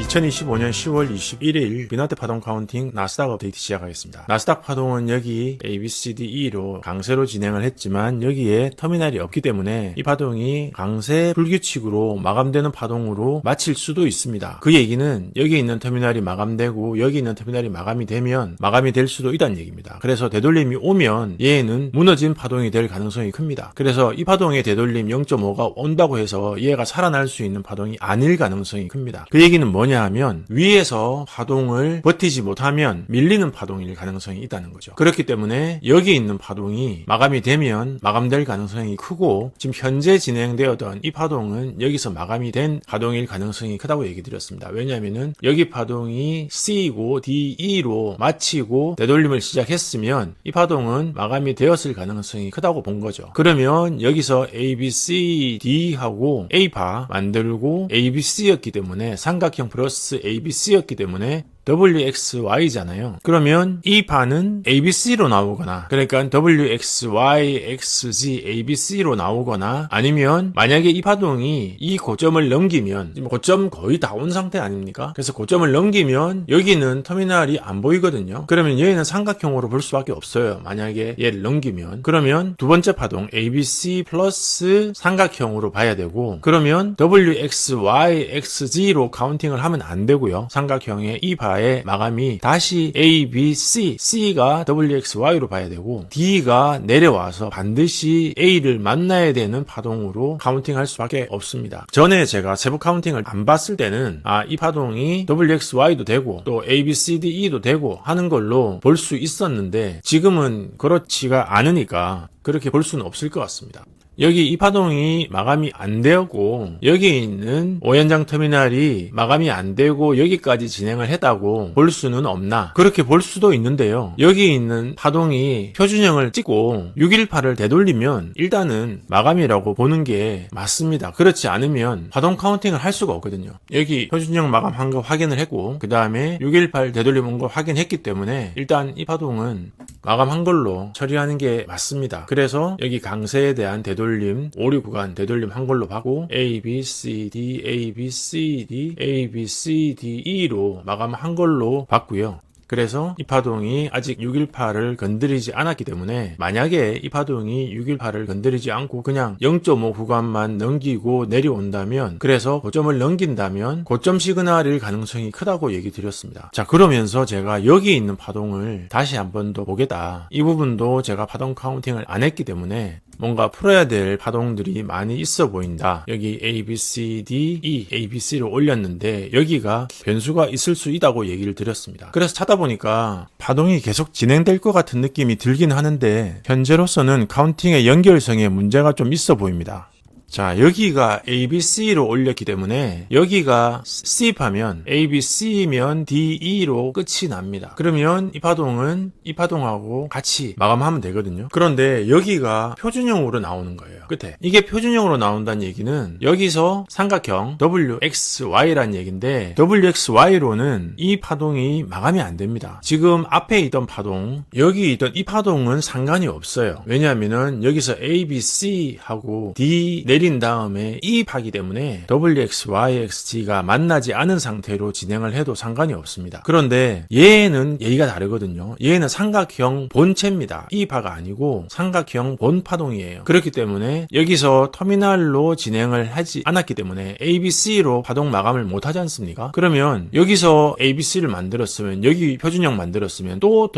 2025년 10월 21일 비나테 파동 카운팅 나스닥 업데이트 시작하겠습니다. 나스닥 파동은 여기 A, B, C, D, E로 강세로 진행을 했지만 여기에 터미널이 없기 때문에 이 파동이 강세 불규칙으로 마감되는 파동으로 마칠 수도 있습니다. 그 얘기는 여기 있는 터미널이 마감되고 여기 있는 터미널이 마감이 되면 마감이 될 수도 있다는 얘기입니다. 그래서 되돌림이 오면 얘는 무너진 파동이 될 가능성이 큽니다. 그래서 이 파동의 되돌림 0.5가 온다고 해서 얘가 살아날 수 있는 파동이 아닐 가능성이 큽니다. 그 얘기는 뭐냐 하면 위에서 파동을 버티지 못하면 밀리는 파동일 가능성이 있다는 거죠. 그렇기 때문에 여기 있는 파동이 마감이 되면 마감될 가능성이 크고 지금 현재 진행되었던 이 파동은 여기서 마감이 된 파동일 가능성이 크다고 얘기 드렸습니다. 왜냐하면은 여기 파동이 C고 D, E로 마치고 되돌림을 시작했으면 이 파동은 마감이 되었을 가능성이 크다고 본 거죠. 그러면 여기서 A, B, C, D 하고 A파 만들고 A, B, C였기 때문에 삼각형 플러스 A, B, C였기 때문에 WXY잖아요. 그러면 이 반은 ABC로 나오거나, 그러니까 WXY, XG, ABC로 나오거나, 아니면 만약에 이 파동이 이 고점을 넘기면, 고점 거의 다 온 상태 아닙니까? 그래서 고점을 넘기면 여기는 터미널이 안 보이거든요. 그러면 얘는 삼각형으로 볼 수밖에 없어요. 만약에 얘를 넘기면. 그러면 두 번째 파동 ABC 플러스 삼각형으로 봐야 되고, 그러면 WXY, XG로 카운팅을 하면 안 되고요. 삼각형의 이 바의 마감이 다시 A, B, C, C가 WXY로 봐야 되고 D가 내려와서 반드시 A를 만나야 되는 파동으로 카운팅할 수밖에 없습니다. 전에 제가 세부 카운팅을 안 봤을 때는 아, 이 파동이 WXY도 되고 또 A, B, C, D, E도 되고 하는 걸로 볼 수 있었는데 지금은 그렇지가 않으니까 그렇게 볼 수는 없을 것 같습니다. 여기 이 파동이 마감이 안 되었고 여기 있는 오연장 터미널이 마감이 안 되고 여기까지 진행을 했다고 볼 수는 없나? 그렇게 볼 수도 있는데요. 여기 있는 파동이 표준형을 찍고 618을 되돌리면 일단은 마감이라고 보는 게 맞습니다. 그렇지 않으면 파동 카운팅을 할 수가 없거든요. 여기 표준형 마감한 거 확인을 했고 그 다음에 618 되돌림 온거 확인했기 때문에 일단 이 파동은 마감한 걸로 처리하는 게 맞습니다 그래서 여기 강세에 대한 되돌림 되돌림 오류 구간 되돌림 한 걸로 하고 A, B, C, D, A, B, C, D, A, B, C, D, E로 마감한 걸로 봤고요. 그래서 이 파동이 아직 618을 건드리지 않았기 때문에 만약에 이 파동이 618을 건드리지 않고 그냥 0.5 구간만 넘기고 내려온다면 그래서 고점을 넘긴다면 고점 시그널일 가능성이 크다고 얘기 드렸습니다. 자 그러면서 제가 여기 있는 파동을 다시 한 번 더 보겠다. 이 부분도 제가 파동 카운팅을 안 했기 때문에 뭔가 풀어야 될 파동들이 많이 있어 보인다. 여기 A, B, C, D, E, A, B, C를 올렸는데 여기가 변수가 있을 수 있다고 얘기를 드렸습니다. 그래서 찾아보니까 파동이 계속 진행될 것 같은 느낌이 들긴 하는데 현재로서는 카운팅의 연결성에 문제가 좀 있어 보입니다. 자, 여기가 ABC로 올렸기 때문에 여기가 C파면 ABC면 DE로 끝이 납니다. 그러면 이 파동은 이 파동하고 같이 마감하면 되거든요. 그런데 여기가 표준형으로 나오는 거예요. 끝에. 이게 표준형으로 나온다는 얘기는 여기서 삼각형 WXY라는 얘기인데 WXY로는 이 파동이 마감이 안 됩니다. 지금 앞에 있던 파동, 여기 있던 이 파동은 상관이 없어요. 왜냐하면은 여기서 ABC하고 D 내린 다음에 이 파기 때문에 WXYXG가 만나지 않은 상태로 진행을 해도 상관이 없습니다. 그런데 얘는 얘기가 다르거든요. 얘는 삼각형 본체입니다. 이 파가 아니고 삼각형 본 파동이에요. 그렇기 때문에 여기서 터미널로 진행을 하지 않았기 때문에 ABC로 파동 마감을 못 하지 않습니까? 그러면 여기서 ABC를 만들었으면 여기 표준형 만들었으면 또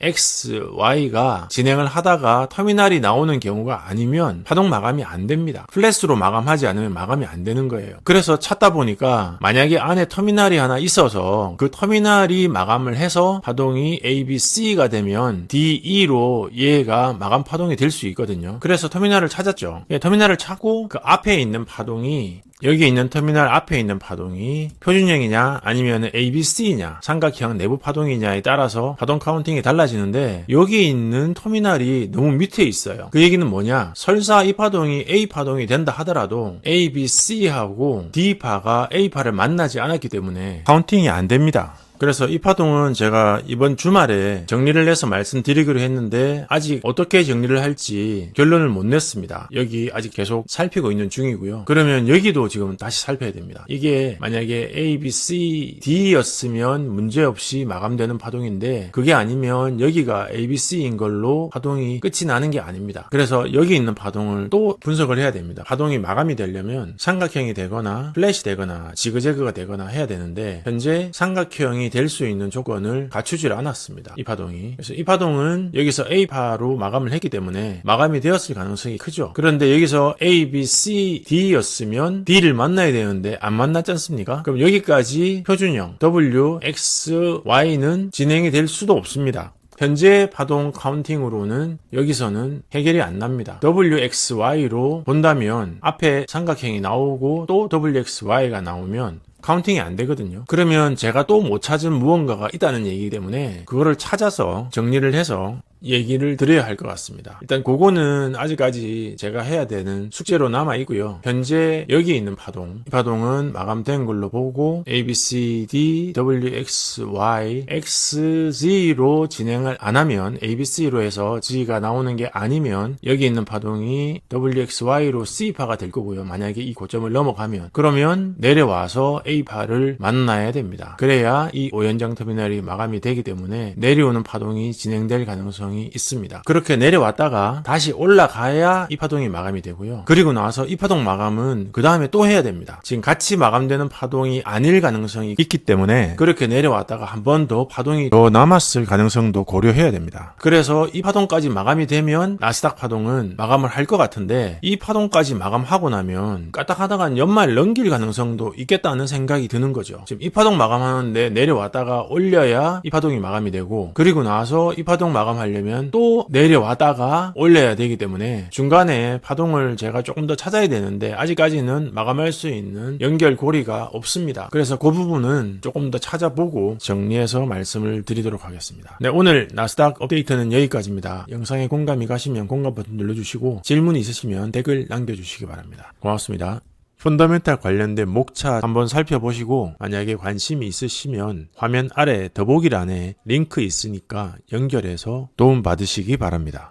WXY가 진행을 하다가 터미널이 나오는 경우가 아니면 파동 마감이 안 됩니다. 플랫으로 마감하지 않으면 마감이 안 되는 거예요. 그래서 찾다 보니까 만약에 안에 터미널이 하나 있어서 그 터미널이 마감을 해서 파동이 A, B, C가 되면 D, E로 얘가 마감 파동이 될 수 있거든요. 그래서 터미널을 찾았죠. 예, 터미널을 찾고 그 앞에 있는 파동이 여기 있는 터미널 앞에 있는 파동이 표준형이냐 아니면 ABC냐 삼각형 내부 파동이냐에 따라서 파동 카운팅이 달라지는데 여기 있는 터미널이 너무 밑에 있어요. 그 얘기는 뭐냐 설사 이 파동이 A 파동이 된다 하더라도 ABC하고 D파가 A파를 만나지 않았기 때문에 카운팅이 안 됩니다. 그래서 이 파동은 제가 이번 주말에 정리를 해서 말씀드리기로 했는데 아직 어떻게 정리를 할지 결론을 못 냈습니다. 여기 아직 계속 살피고 있는 중이고요. 그러면 여기도 지금 다시 살펴야 됩니다. 이게 만약에 A, B, C, D였으면 문제없이 마감되는 파동인데 그게 아니면 여기가 A, B, C인 걸로 파동이 끝이 나는 게 아닙니다. 그래서 여기 있는 파동을 또 분석을 해야 됩니다. 파동이 마감이 되려면 삼각형이 되거나 플랫이 되거나 지그재그가 되거나 해야 되는데 현재 삼각형이 될 수 있는 조건을 갖추질 않았습니다. 이 파동이. 그래서 이 파동은 여기서 A파로 마감을 했기 때문에 마감이 되었을 가능성이 크죠. 그런데 여기서 A, B, C, D였으면 D를 만나야 되는데 안 만났지 않습니까? 그럼 여기까지 표준형 W, X, Y는 진행이 될 수도 없습니다. 현재 파동 카운팅으로는 여기서는 해결이 안 납니다. WXY로 본다면 앞에 삼각형이 나오고 또 WXY가 나오면 카운팅이 안 되거든요. 그러면 제가 또 못 찾은 무언가가 있다는 얘기이기 때문에 그거를 찾아서 정리를 해서 얘기를 드려야 할 것 같습니다. 일단 그거는 아직까지 제가 해야 되는 숙제로 남아 있고요. 현재 여기 있는 파동, 이 파동은 마감된 걸로 보고 A, B, C, D, W, X, Y, X, Z로 진행을 안 하면 A, B, C로 해서 G가 나오는 게 아니면 여기 있는 파동이 W, X, Y로 C파가 될 거고요. 만약에 이 고점을 넘어가면 그러면 내려와서 A파를 만나야 됩니다. 그래야 이 오연장 터미널이 마감이 되기 때문에 내려오는 파동이 진행될 가능성이 있습니다. 그렇게 내려왔다가 다시 올라가야 이 파동이 마감이 되고요. 그리고 나서 이 파동 마감은 그 다음에 또 해야 됩니다. 지금 같이 마감되는 파동이 아닐 가능성이 있기 때문에 그렇게 내려왔다가 한 번 더 파동이 더 남았을 가능성도 고려해야 됩니다. 그래서 이 파동까지 마감이 되면 나스닥 파동은 마감을 할 것 같은데 이 파동까지 마감하고 나면 까딱하다가 연말 넘길 가능성도 있겠다는 생각이 드는 거죠. 지금 이 파동 마감하는데 내려왔다가 올려야 이 파동이 마감이 되고 그리고 나서 이 파동 마감하려면 또 내려왔다가 올려야 되기 때문에 중간에 파동을 제가 조금 더 찾아야 되는데 아직까지는 마감할 수 있는 연결고리가 없습니다. 그래서 그 부분은 조금 더 찾아보고 정리해서 말씀을 드리도록 하겠습니다. 네, 오늘 나스닥 업데이트는 여기까지입니다. 영상에 공감이 가시면 공감 버튼 눌러주시고 질문 있으시면 댓글 남겨주시기 바랍니다. 고맙습니다. 펀더멘탈 관련된 목차 한번 살펴보시고 만약에 관심이 있으시면 화면 아래 더보기란에 링크 있으니까 연결해서 도움 받으시기 바랍니다.